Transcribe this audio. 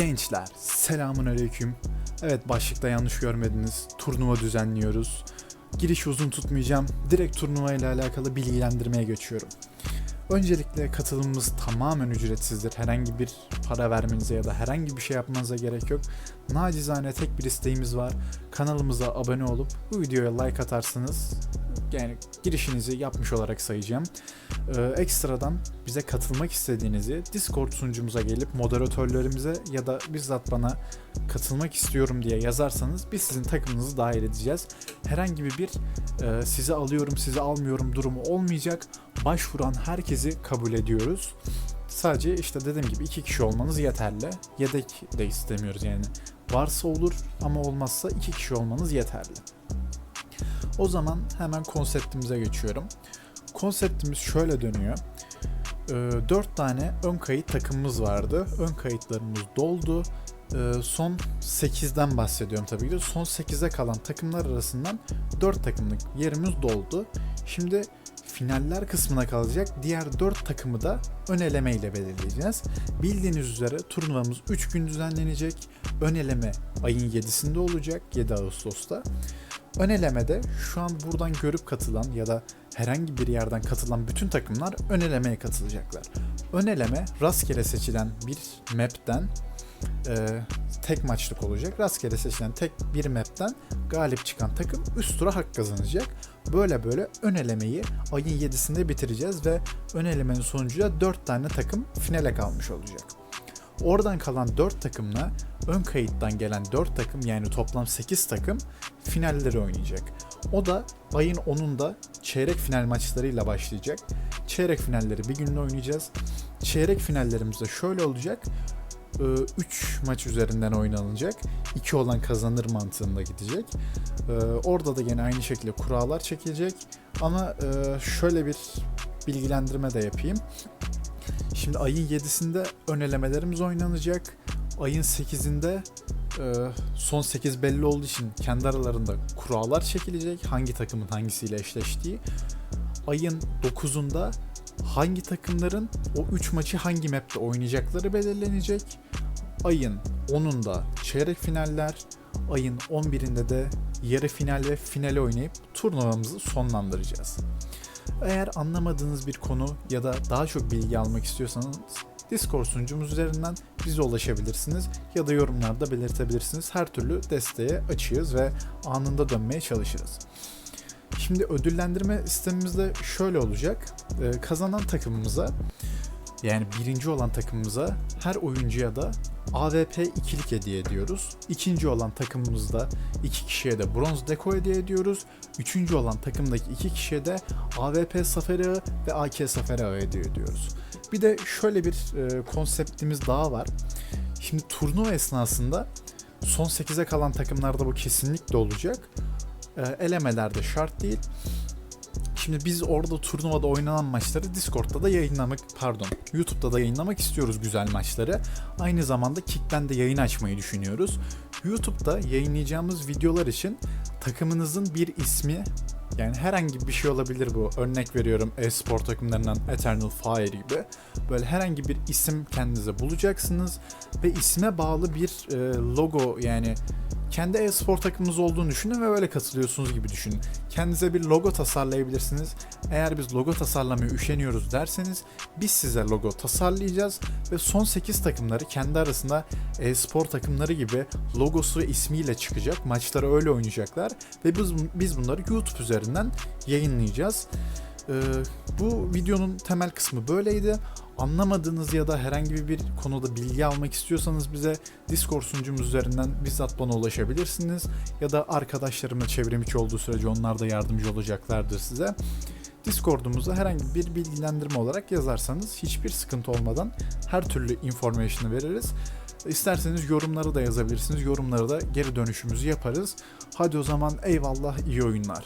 Gençler selamun aleyküm. Evet başlıkta yanlış görmediniz. Turnuva düzenliyoruz. Giriş uzun tutmayacağım. Direkt turnuva ile alakalı bilgilendirmeye geçiyorum. Öncelikle katılımımız tamamen ücretsizdir. Herhangi bir para vermenize ya da herhangi bir şey yapmanıza gerek yok. Nacizane tek bir isteğimiz var. Kanalımıza abone olup bu videoya like atarsanız yani girişinizi yapmış olarak sayacağım. Ee, ekstradan bize katılmak istediğinizi Discord sunucumuza gelip moderatörlerimize ya da bizzat bana katılmak istiyorum diye yazarsanız biz sizin takımınızı dahil edeceğiz. Herhangi bir e, sizi alıyorum sizi almıyorum durumu olmayacak. Başvuran herkesi kabul ediyoruz. Sadece işte dediğim gibi iki kişi olmanız yeterli. Yedek de istemiyoruz yani. Varsa olur ama olmazsa iki kişi olmanız yeterli. O zaman hemen konseptimize geçiyorum. Konseptimiz şöyle dönüyor. 4 tane ön kayıt takımımız vardı. Ön kayıtlarımız doldu. Ee, Son 8'den bahsediyorum tabii ki. de. Son 8'e kalan takımlar arasından 4 takımlık yerimiz doldu. Şimdi finaller kısmına kalacak diğer 4 takımı da ön eleme ile belirleyeceğiz. Bildiğiniz üzere turnuvamız 3 gün düzenlenecek. Ön eleme ayın 7'sinde olacak 7 Ağustos'ta. Ön elemede şu an buradan görüp katılan ya da herhangi bir yerden katılan bütün takımlar ön elemeye katılacaklar. Ön eleme rastgele seçilen bir map'ten e, tek maçlık olacak. Rastgele seçilen tek bir map'ten galip çıkan takım üst tura hak kazanacak. Böyle böyle ön elemeyi ayın 7'sinde bitireceğiz ve ön elemenin sonucuyla 4 tane takım finale kalmış olacak. Oradan kalan 4 takımla ön kayıttan gelen 4 takım yani toplam 8 takım finalleri oynayacak. O da ayın 10'unda çeyrek final maçlarıyla başlayacak. Çeyrek finalleri bir günde oynayacağız. Çeyrek finallerimiz de şöyle olacak. 3 maç üzerinden oynanacak. 2 olan kazanır mantığında gidecek. Ee, Orada da yine aynı şekilde kurallar çekilecek. Ama e, şöyle bir bilgilendirme de yapayım. Şimdi ayın 7'sinde ön elemelerimiz oynanacak. Ayın 8'inde e, son 8 belli olduğu için kendi aralarında kurallar çekilecek. Hangi takımın hangisiyle eşleştiği. Ayın 9'unda hangi takımların o 3 maçı hangi map'te oynayacakları belirlenecek. Ayın 10'unda çeyrek finaller, ayın 11'inde de yarı final ve finale oynayıp turnuvamızı sonlandıracağız. Eğer anlamadığınız bir konu ya da daha çok bilgi almak istiyorsanız Discord sunucumuz üzerinden bize ulaşabilirsiniz ya da yorumlarda belirtebilirsiniz. Her türlü desteğe açığız ve anında dönmeye çalışırız. Şimdi ödüllendirme sistemimiz de şöyle olacak. Ee, kazanan takımımıza yani birinci olan takımımıza her oyuncuya da AVP ikilik hediye ediyoruz. İkinci olan takımımızda iki kişiye de bronz deko hediye ediyoruz. Üçüncü olan takımdaki iki kişiye de AVP Safari Ağı ve AK Safari Ağı hediye ediyoruz. Bir de şöyle bir e, konseptimiz daha var. Şimdi turnuva esnasında son 8'e kalan takımlarda bu kesinlikle olacak. E, elemelerde şart değil. Şimdi biz orada turnuvada oynanan maçları Discord'da da yayınlamak, pardon, YouTube'da da yayınlamak istiyoruz güzel maçları. Aynı zamanda Kick'ten de yayın açmayı düşünüyoruz. YouTube'da yayınlayacağımız videolar için takımınızın bir ismi yani herhangi bir şey olabilir bu. Örnek veriyorum e-spor takımlarından Eternal Fire gibi. Böyle herhangi bir isim kendinize bulacaksınız ve isme bağlı bir e, logo yani kendi e-spor takımınız olduğunu düşünün ve böyle katılıyorsunuz gibi düşünün. Kendinize bir logo tasarlayabilirsiniz. Eğer biz logo tasarlamaya üşeniyoruz derseniz biz size logo tasarlayacağız ve son 8 takımları kendi arasında e-spor takımları gibi logosu ve ismiyle çıkacak. Maçları öyle oynayacaklar ve biz, biz bunları YouTube üzerinden yayınlayacağız. Ee, bu videonun temel kısmı böyleydi. Anlamadığınız ya da herhangi bir konuda bilgi almak istiyorsanız bize Discord sunucumuz üzerinden bizzat bana ulaşabilirsiniz. Ya da arkadaşlarımla çevrim içi olduğu sürece onlar da yardımcı olacaklardır size. Discord'umuza herhangi bir bilgilendirme olarak yazarsanız hiçbir sıkıntı olmadan her türlü information'ı veririz. İsterseniz yorumları da yazabilirsiniz. Yorumları da geri dönüşümüzü yaparız. Hadi o zaman eyvallah iyi oyunlar.